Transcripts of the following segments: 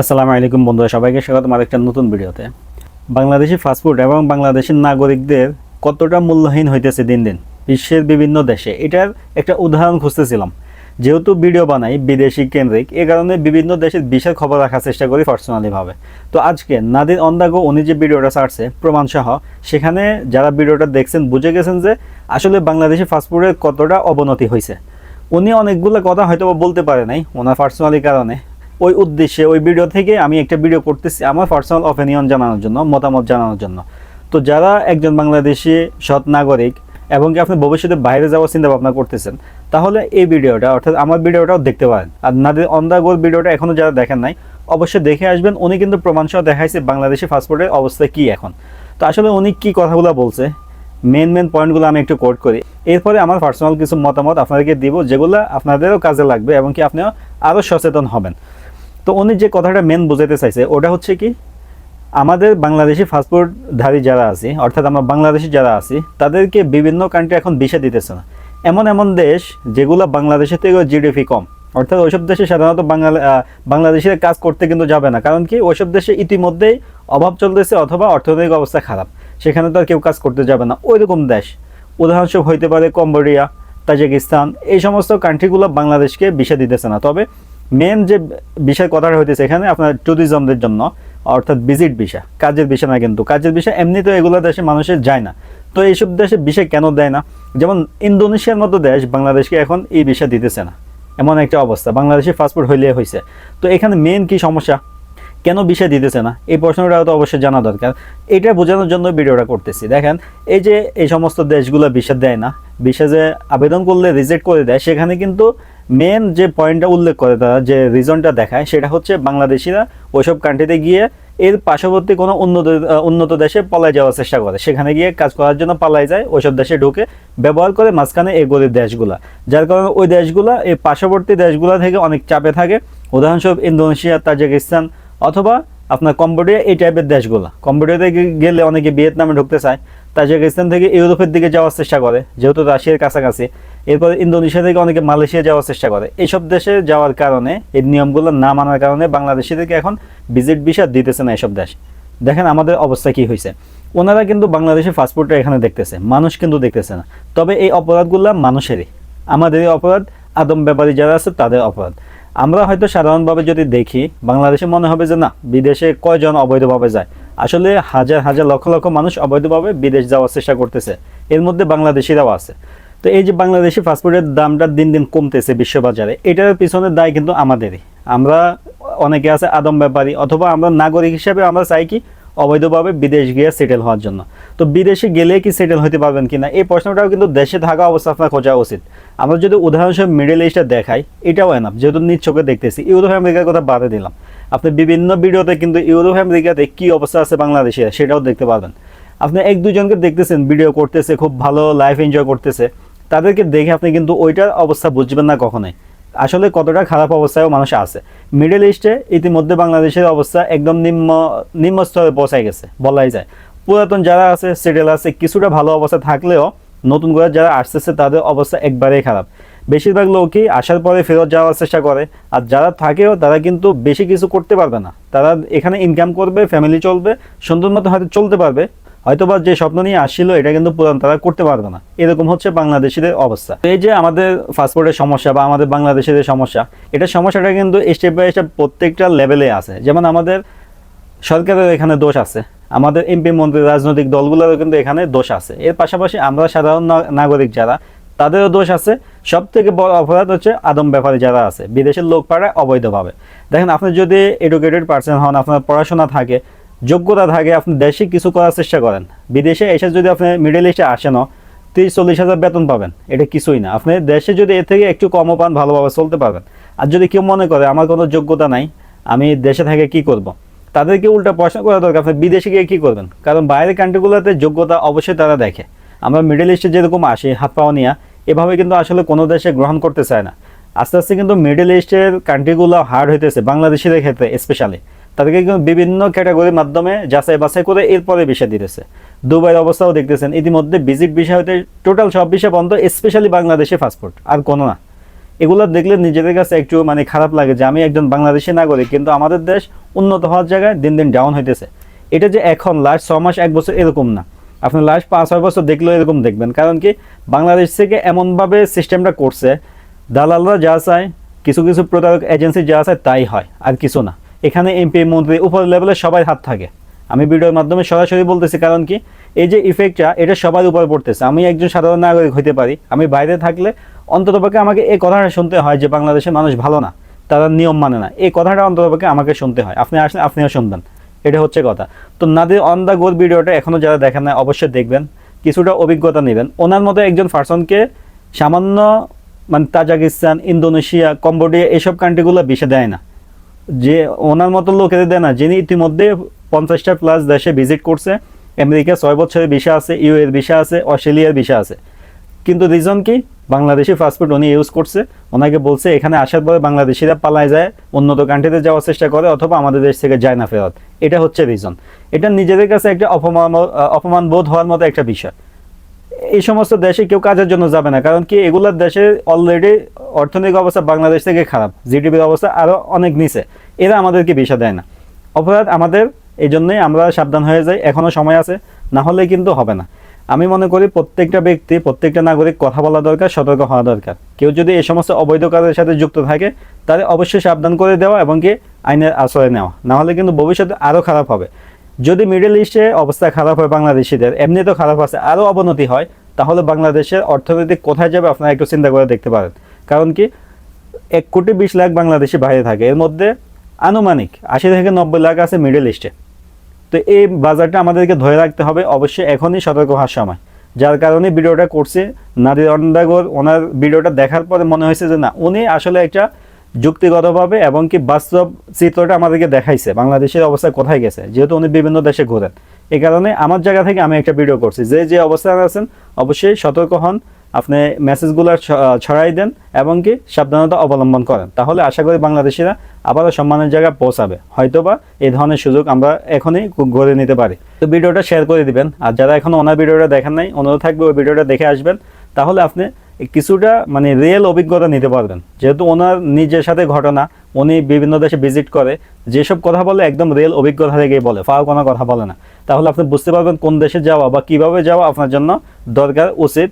আসসালামু আলাইকুম বন্ধুরা, সবাইকে স্বাগত আমার একটা নতুন ভিডিওতে। বাংলাদেশি ফাস্টফুড এবং বাংলাদেশের নাগরিকদের কতটা মূল্যহীন হইতেছে দিন দিন? বিশ্বের বিভিন্ন দেশে। এটার একটা উদাহরণ খুঁজতেছিলাম। যেহেতু ভিডিও বানাই, বিদেশি কেন্দ্রিক, এ কারণে বিভিন্ন দেশের বিশেষ খবর রাখার চেষ্টা করি পার্সোনালিভাবে তো আজকে নাদির অন্দাগো, উনি যে ভিডিওটা ছাড়ছে, প্রমাণসহ, সেখানে যারা ভিডিওটা দেখছেন, বুঝে গেছেন যে আসলে বাংলাদেশি ফাস্টফুডের কতটা অবনতি হয়েছে উনি অনেকগুলো কথা হয়তো বলতে পারে নাই, ওনার পার্সোনালি কারণে। ওই উদ্দেশ্যে, ওই ভিডিও থেকে আমি একটা ভিডিও করতেছি আমার পার্সোনাল অপিনিয়ন জানানোর জন্য, মতামত জানানোর জন্য। তো যারা একজন বাংলাদেশি সৎ নাগরিক এবং কি আপনি ভবিষ্যতে বাইরে যাওয়ার চিন্তা ভাবনা করতেছেন, তাহলে এই ভিডিওটা অর্থাৎ আমার ভিডিওটাও দেখতে পারেন। আর নাদের গোর ভিডিওটা এখনও যারা দেখেন নাই, অবশ্যই দেখে আসবেন, উনি কিন্তু প্রমাণসহ দেখাইছে বাংলাদেশি ফাস্টফুডের অবস্থা কি এখন। তো আসলে উনি কি কথাগুলো বলছে মেন মেন পয়েন্টগুলো আমি একটু কোট করি। এরপরে আমার পার্সোনাল কিছু মতামত আপনাদেরকে দিব, যেগুলো আপনাদেরও কাজে লাগবে এবং কি আপনিও আরও সচেতন হবেন। তো উনি যে কথাটা মেন বোঝাতে চাইছে, ওটা হচ্ছে কি, আমাদের বাংলাদেশি ফাস্টফুডধারী যারা আছি, অর্থাৎ আমরা বাংলাদেশি যারা আছি, তাদেরকে বিভিন্ন কান্ট্রি এখন ভিসা দিতেছে না। এমন এমন দেশ যেগুলো বাংলাদেশের থেকে জিডিপি কম। অর্থাৎ ওইসব দেশে সাধারণত বাংলা বাংলাদেশিরা কাজ করতে কিন্তু যাবে না। কারণ কি, ওইসব দেশে ইতিমধ্যেই অভাব চলতেছে অথবা অর্থনৈতিক অবস্থা খারাপ। সেখানে তো আর কেউ কাজ করতে যাবে না। ওই রকম দেশ। উদাহরণস্বরূপ হইতে পারে কম্বোডিয়া, তাজিকিস্তান, এই সমস্ত কান্ট্রিগুলো বাংলাদেশকে ভিসা দিতেছে না। তবে মেন যে বিষয় কথাটা হইতেছে এখানে আপনার ট্যুরিজমদের জন্য, অর্থাৎ ভিজিট ভিসা কাজের ভিসা না কিন্তু, কাজের ভিসা এমনি তো এগুলো দেশে মানুষের যায় না। তো এইসব দেশে ভিসা কেন দেয় না? যেমন ইন্দোনেশিয়ার মতো দেশ বাংলাদেশকে এখন এই ভিসা দিতেছে না। এমন একটা অবস্থা বাংলাদেশি পাসপোর্ট হইলে হয়েছে তো এখানে মেন কি সমস্যা? কেন বিষয় দিতেছে না? এই প্রশ্নটা তো অবশ্যই জানা দরকার। এটা বোঝানোর জন্য ভিডিওটা করতেছি। দেখেন, এই যে এই সমস্ত দেশগুলো বিষয় দেয় না বিষয় যে আবেদন করলে রিজেক্ট করে দেয়, সেখানে কিন্তু মেন যে পয়েন্টটা উল্লেখ করে তারা, যে রিজনটা দেখায়, সেটা হচ্ছে বাংলাদেশিরা ওইসব কান্ট্রিতে গিয়ে এর পার্শ্ববর্তী কোনো উন্নত উন্নত দেশে পালায় যাওয়ার চেষ্টা করে। সেখানে গিয়ে কাজ করার জন্য পালায় যায়, ওইসব দেশে ঢুকে ব্যবহার করে মাঝখানে এই গরিব দেশগুলা। যার কারণে ওই দেশগুলা, এই পার্শ্ববর্তী দেশগুলা থেকে অনেক চাপে থাকে। উদাহরণস্বরূপ ইন্দোনেশিয়া, তাজিকিস্তান অথবা আপনার কম্বোডিয়া, এই টাইপের দেশগুলো। কম্বোডিয়াতে গেলে অনেকে ভিয়েতনামে ঢুকতে চায়। তাজিকিস্তান থেকে ইউরোপের দিকে যাওয়ার চেষ্টা করে, যেহেতু রাশিয়ার কাছাকাছি। এরপর ইন্দোনেশিয়া থেকে অনেকে মালয়েশিয়া যাওয়ার চেষ্টা করে। এইসব দেশে যাওয়ার কারণে, এই নিয়মগুলো না মানার কারণে বাংলাদেশিদেরকে এখন ভিজিট ভিসা দিতেছে না এসব দেশ। দেখেন আমাদের অবস্থা কি হয়েছে। ওনারা কিন্তু বাংলাদেশের পাসপোর্টটা এখানে দেখতেছে, মানুষ কিন্তু দেখতেছে না। তবে এই অপরাধগুলো মানুষেরই। আমাদের অপরাধ, আদম ব্যাপারী যারা আছে তাদের অপরাধ। আমরা হয়তো সাধারণভাবে যদি দেখি, বাংলাদেশে মনে হবে যে না, বিদেশে কয়জন অবৈধভাবে যায়। আসলে হাজার হাজার লক্ষ লক্ষ মানুষ অবৈধভাবে বিদেশ যাওয়ার চেষ্টা করতেছে। এর মধ্যে বাংলাদেশিরাও আছে। তো এই যে বাংলাদেশি পাসপোর্টের দামটা দিন দিন কমতেছে বিশ্ববাজারে, এটার পিছনে দায় কিন্তু আমাদেরই। আমরা অনেকে আছে আদম ব্যাপারী, অথবা আমরা নাগরিক হিসেবে আমরা চাই কি অবৈধভাবে বিদেশ গিয়ে সেটেল হওয়ার জন্য। তো বিদেশে গেলে কি সেটেল হতে পারবেন কি না এই প্রশ্নটাও কিন্তু দেশে থাকা অবস্থা আপনার খোঁজা উচিত। আমরা যদি উদাহরণস্বরূপ মিডল ইস্টটা দেখাই, এটাও এনাফ যেহেতু নিজ চোখে দেখতেছি। ইউরোপ আমেরিকার কথা বাদে দিলাম। আপনি বিভিন্ন ভিডিওতে কিন্তু ইউরোপ আমেরিকাতে কি অবস্থা আছে বাংলাদেশে, সেটাও দেখতে পারবেন। আপনি এক দুজনকে দেখতেছেন ভিডিও করতেছে, খুব ভালো লাইফ এনজয় করতেছে। তাদেরকে দেখে আপনি কিন্তু ওইটার অবস্থা বুঝবেন না কখনোই। আসলে কতটা খারাপ অবস্থায়ও মানুষ আছে। মিডল ইস্টে ইতিমধ্যে বাংলাদেশের অবস্থা একদম নিম্ন নিম্ন স্তরে পৌঁছায় গেছে, বলাই যায়। পুরাতন যারা আছে সেটেল আছে কিছুটা ভালো অবস্থা থাকলেও নতুন করে যারা আসতেছে, তাদের অবস্থা একবারেই খারাপ। বেশিরভাগ লোকই আসার পরে ফেরত যাওয়ার চেষ্টা করে, আর যারা থাকেও তারা কিন্তু বেশি কিছু করতে পারবে না। তারা এখানে ইনকাম করবে ফ্যামিলি চলবে, সুন্দর মতো হয়তো চলতে পারবে হয়তোবা যে স্বপ্ন নিয়ে আসছিল, এটা কিন্তু পূরণ তারা করতে পারবে না। এরকম হচ্ছে বাংলাদেশিদের অবস্থা। এই যে আমাদের পাসপোর্টের সমস্যা বা আমাদের বাংলাদেশিদের সমস্যা, এটা সমস্যাটা কিন্তু স্টেপ বাই স্টেপ প্রত্যেকটা লেভেলে আছে। যেমন আমাদের সরকারের এখানে দোষ আছে, আমাদের এমপি মন্ত্রী, রাজনৈতিক দলগুলোরও কিন্তু এখানে দোষ আছে। এর পাশাপাশি আমরা সাধারণ নাগরিক যারা, তাদেরও দোষ আছে। সব থেকে বড় অপরাধ হচ্ছে আদম ব্যাপারী যারা আছে, বিদেশের লোক পাড়ায় অবৈধভাবে। দেখেন, আপনি যদি এডুকেটেড পার্সন হন, আপনার পড়াশোনা থাকে যোগ্যতা থাকে, আপনি দেশে কিছু করার চেষ্টা করেন। বিদেশে এসে যদি আপনি মিডল ইস্টে আসেনও তিরিশ, চল্লিশ হাজার বেতন পাবেন। এটা কিছুই না। আপনি দেশে যদি এর থেকে একটু কমও পান, ভালোভাবে চলতে পারবেন। আর যদি কেউ মনে করে, আমার কোনো যোগ্যতা নাই, আমি দেশে থেকে কি করব। তাদেরকে উল্টা প্রশ্ন করা দরকার, আপনি বিদেশে গিয়ে কী করবেন? কারণ বাইরের কান্ট্রিগুলোতে যোগ্যতা অবশ্যই তারা দেখে। আমরা মিডল ইস্টে যেরকম আসি, হাত পাওয়া নিয়ে, এভাবে কিন্তু আসলে কোনো দেশে গ্রহণ করতে চায় না। আস্তে আস্তে কিন্তু মিডল ইস্টের কান্ট্রিগুলো হার্ড হইতেছে, বাংলাদেশিদের ক্ষেত্রে স্পেশালি তাদেরকে কিন্তু বিভিন্ন ক্যাটাগরির মাধ্যমে যাচাই বাছাই করে এরপরে বিষয় দিতেছে। দুবাইয়ের অবস্থাও দেখতেছেন। ইতিমধ্যে ভিজিট বিষয় হতে টোটাল সব বিষয় বন্ধ স্পেশালি বাংলাদেশে পাসপোর্ট আর কোনো না। এগুলো দেখলে নিজেদের কাছে একটু মানে খারাপ লাগে যে আমি একজন বাংলাদেশি নাগরিক, কিন্তু আমাদের দেশ উন্নত হওয়ার জায়গায় দিন দিন ডাউন হইতেছে। এটা যে এখন লাস্ট ছ মাস, এক বছর এরকম না। আপনি লাস্ট পাঁচ, ছয় বছর দেখলেও এরকম দেখবেন। কারণ কি? বাংলাদেশ থেকে এমনভাবে সিস্টেমটা করছে, দালালরা যা চায়, কিছু কিছু প্রতারক এজেন্সি যা চায় তাই হয়, আর কিছু না। এখানে এমপি মন্ত্রী উপর লেভেলে সবাই হাত থাকে। আমি ভিডিওর মাধ্যমে সরাসরি বলতেছি, কারণ কি? এই যে ইফেক্টটা এটা সবার উপর পড়তেছে। আমি একজন সাধারণ নাগরিক হইতে পারি। আমি বাইরে থাকলে অন্ততপক্ষে আমাকে এই কথাটা শুনতে হয় যে বাংলাদেশের মানুষ ভালো না। তারা নিয়ম মানে না। এই কথাটা অন্ততপক্ষে আমাকে শুনতে হয়। আপনি আসলে, আপনিও শুনবেন। এটা হচ্ছে কথা। তো নাদের অন দ্য গোর ভিডিওটা এখনও যারা দেখেন না অবশ্যই দেখবেন। কিছুটা অভিজ্ঞতা নেবেন। ওনার মতো একজন পার্সনকে সামান্য মানে তাজাকিস্তান, ইন্দোনেশিয়া, কম্বোডিয়া এইসব কান্ট্রিগুলো বিষে দেয় না। যে ওনার মতো লোকেদের দেয় না, যিনি ইতিমধ্যে পঞ্চাশটা প্লাস দেশে ভিজিট করছে আমেরিকা ছয় বছরের বিষা আছে, ইউ এর বিষা আছে, অস্ট্রেলিয়ার বিষা আছে। কিন্তু রিজন কি? বাংলাদেশি ফাস্টফুড উনি ইউজ করছে, ওনাকে বলছে এখানে আসার পরে বাংলাদেশিরা পালায় যায় উন্নত কান্ট্রিতে যাওয়ার চেষ্টা করে অথবা আমাদের দেশ থেকে যায় না ফেরত। এটা হচ্ছে রিজন এটা নিজেদের কাছে একটা অপমান অপমান বোধ হওয়ার মতো একটা বিষয়। এই সমস্ত দেশে কেউ কাজের জন্য যাবে না, কারণ কি এগুলোর দেশে অলরেডি অর্থনৈতিক অবস্থা বাংলাদেশ থেকে খারাপ জিডিপির অবস্থা আরও অনেক নিচে। এরা আমাদেরকে বিষা দেয় না। অপরাধ আমাদের এই জন্যই আমরা সাবধান হয়ে যাই এখনও সময় আছে, না হলে কিন্তু হবে না। আমি মনে করি প্রত্যেকটা ব্যক্তি, প্রত্যেকটা নাগরিক কথা বলা দরকার, সতর্ক হওয়া দরকার। কেউ যদি এই সমস্ত অবৈধ কাজের সাথে যুক্ত থাকে, তাহলে অবশ্যই সাবধান করে দেওয়া এবং কি আইনের আশ্রয় নেওয়া। না হলে কিন্তু ভবিষ্যতে আরও খারাপ হবে। যদি মিডল ইস্টে অবস্থা খারাপ হয় বাংলাদেশিদের এমনি তো খারাপ আছে আরও অবনতি হয়, তাহলে বাংলাদেশের অর্থনৈতিক কোথায় যাবে আপনারা একটু চিন্তা করে দেখতে পারেন। কারণ কি, এক কোটি বিশ লাখ বাংলাদেশি বাইরে থাকে। এর মধ্যে আনুমানিক আশি থেকে নব্বই লাখ আছে মিডল ইস্টে তো এই বাজারটা আমাদেরকে ধরে রাখতে হবে অবশ্যই এখনই সতর্ক হওয়ার সময়। যার কারণে ভিডিওটা করছে নাদির অন্ডাগর। ওনার ভিডিওটা দেখার পরে মনে হয়েছে যে না, উনি আসলে একটা যুক্তিগতভাবে এবং কি বাস্তব চিত্রটা আমাদেরকে দেখাইছে, বাংলাদেশের অবস্থা কোথায় গেছে, যেহেতু উনি বিভিন্ন দেশে ঘোরেন। এই কারণে আমার জায়গা থেকে আমি একটা ভিডিও করছি। যে যে অবস্থায় আছেন, অবশ্যই সতর্ক হন। আপনি মেসেজগুলো ছড়াই দেন এবং কি সাবধানতা অবলম্বন করেন। তাহলে আশা করি বাংলাদেশিরা আবারও সম্মানের জায়গায় পৌঁছাবে। হয়তোবা এই ধরনের সুযোগ আমরা এখনই গড়ে নিতে পারি। তো ভিডিওটা শেয়ার করে দিবেন। আর যারা এখনও ওনার ভিডিওটা দেখেন নাই, অনুরোধ থাকবে ওই ভিডিওটা দেখে আসবেন। তাহলে আপনি কিছুটা মানে রিয়েল অভিজ্ঞতা নিতে পারবেন। যেহেতু ওনার নিজের সাথে ঘটনা উনি বিভিন্ন দেশে ভিজিট করে, যেসব কথা বলে একদম রেল অভিজ্ঞতা থেকেই বলে ফাও কোনো কথা বলে না। তাহলে আপনি বুঝতে পারবেন কোন দেশে যাওয়া বা কীভাবে যাওয়া আপনার জন্য দরকার, উচিত।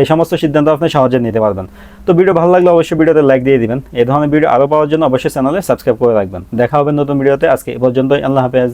এই সমস্ত সিদ্ধান্ত আপনি সহজে নিতে পারবেন। তো ভিডিও ভালো লাগলে অবশ্যই ভিডিওতে লাইক দিয়ে দিবেন। এই ধরনের ভিডিও আরও পাওয়ার জন্য অবশ্যই চ্যানেলে সাবস্ক্রাইব করে রাখবেন। দেখা হবে নতুন ভিডিওতে। আজকে এ পর্যন্তই। আল্লাহ হাফেজ।